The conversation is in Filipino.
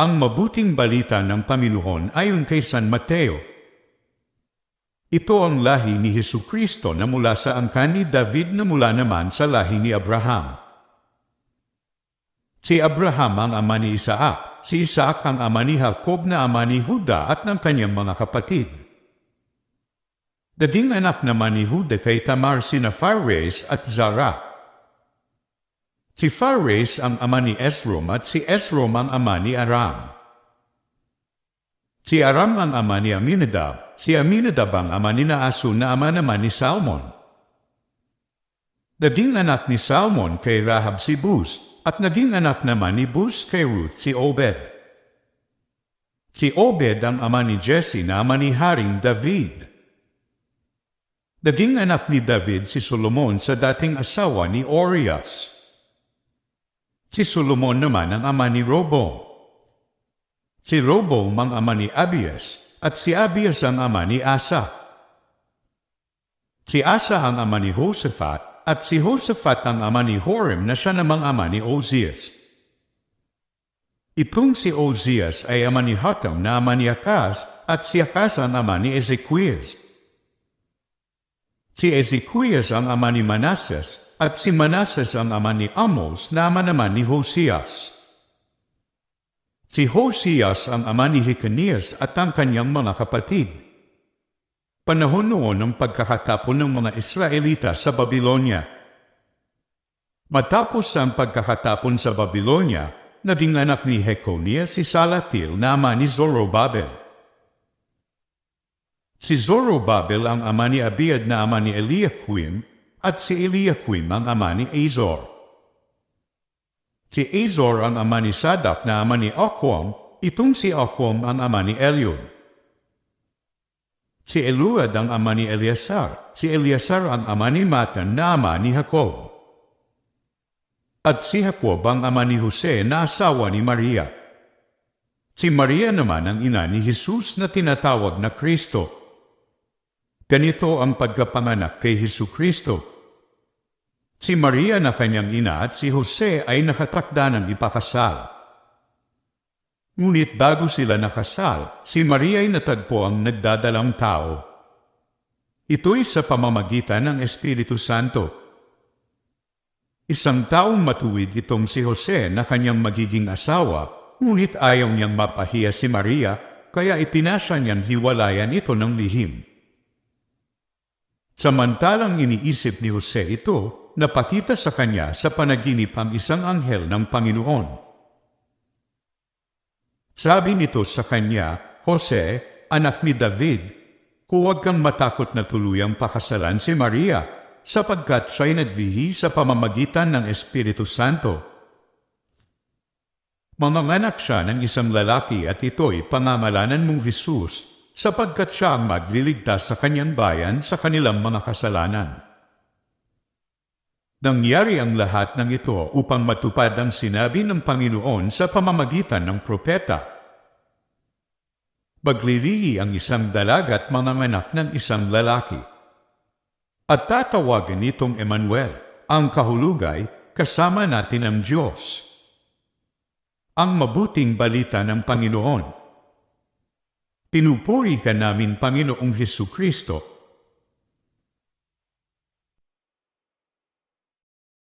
Ang mabuting balita ng Panginoon ayon kay San Mateo. Ito ang lahi ni Hesu Kristo na mula sa angkan ni David na mula naman sa lahi ni Abraham. Si Abraham ang ama ni Isaac, si Isaac ang ama ni Jacob na ama ni Huda at ng kanyang mga kapatid. Daging anak naman ni Huda kay Tamar sina Phares at Zara. Si Phares ang ama ni Esrom at si Esrom ang ama ni Aram. Si Aram ang ama ni Aminadab, si Aminadab ang ama ni Naasun na ama naman ni Salmon. Naging anak ni Salmon kay Rahab si Bus, at naging anak naman ni Bus kay Ruth si Obed. Si Obed ang ama ni Jesse na ama ni Haring David. Naging anak ni David si Solomon sa dating asawa ni Orias. Si Solomon naman ang ama ni Robo. Si Robo ang ama ni Abias at si Abias ang ama ni Asa. Si Asa ang ama ni Josaphat at si Josaphat ang ama ni Horem na siya namang ama ni Ozias. Itong si Ozias ay ama ni Hatam na ama ni Akas at si Akas ang ama ni Ezequias. Si Ezequias ang ama ni Manassas at si Manassas ang ama ni Amos na ama naman ni Hosias. Si Hosias ang ama ni Hecanias at ang kanyang mga kapatid. Panahon noon ng pagkakatapon ng mga Israelita sa Babylonia. Matapos ang pagkakatapon sa Babylonia, naging anak ni Heconias si Salatil na ama ni Zorobabel. Si Zorobabel ang ama ni Abiad na ama ni Eliakim at si Eliakim ang ama ni Azor. Si Azor ang ama ni Sadak na ama ni Akwam, itong si Akwam ang ama ni Eliud. Si Eluad ang ama ni Eleazar, si Eleazar ang ama ni Matan na ama ni Jacob. At si Jacob ang ama ni Jose na asawa ni Maria. Si Maria naman ang ina ni Jesus na tinatawag na Kristo. Ganito ang pagkapanganak kay Hesu Kristo. Si Maria na kanyang ina at si Jose ay nakatakda ng ipakasal. Ngunit bago sila nakasal, si Maria ay natagpo ang nagdadalang tao. Ito'y sa pamamagitan ng Espiritu Santo. Isang taong matuwid itong si Jose na kanyang magiging asawa, ngunit ayaw niyang mapahiya si Maria, kaya ipinasya niyang hiwalayan ito ng lihim. Samantalang iniisip ni Jose ito, napakita sa kanya sa panaginip ang isang anghel ng Panginoon. Sabi nito sa kanya, Jose, anak ni David, huwag kang matakot na tuluyang pakasalan si Maria, sapagkat siya'y nagbihi sa pamamagitan ng Espiritu Santo. Manganganak siya ng isang lalaki at ito'y pangangalanan mong Jesus, sapagkat siya ang magliligtas sa kanyang bayan sa kanilang mga kasalanan. Nangyari ang lahat ng ito upang matupad ang sinabi ng Panginoon sa pamamagitan ng propeta. Maglilihi ang isang dalagat mananganak ng isang lalaki. At tatawagan itong Emmanuel, ang kahulugay, kasama natin ang Diyos. Ang mabuting balita ng Panginoon. Pinupuri ka namin, Panginoong Hesu Kristo,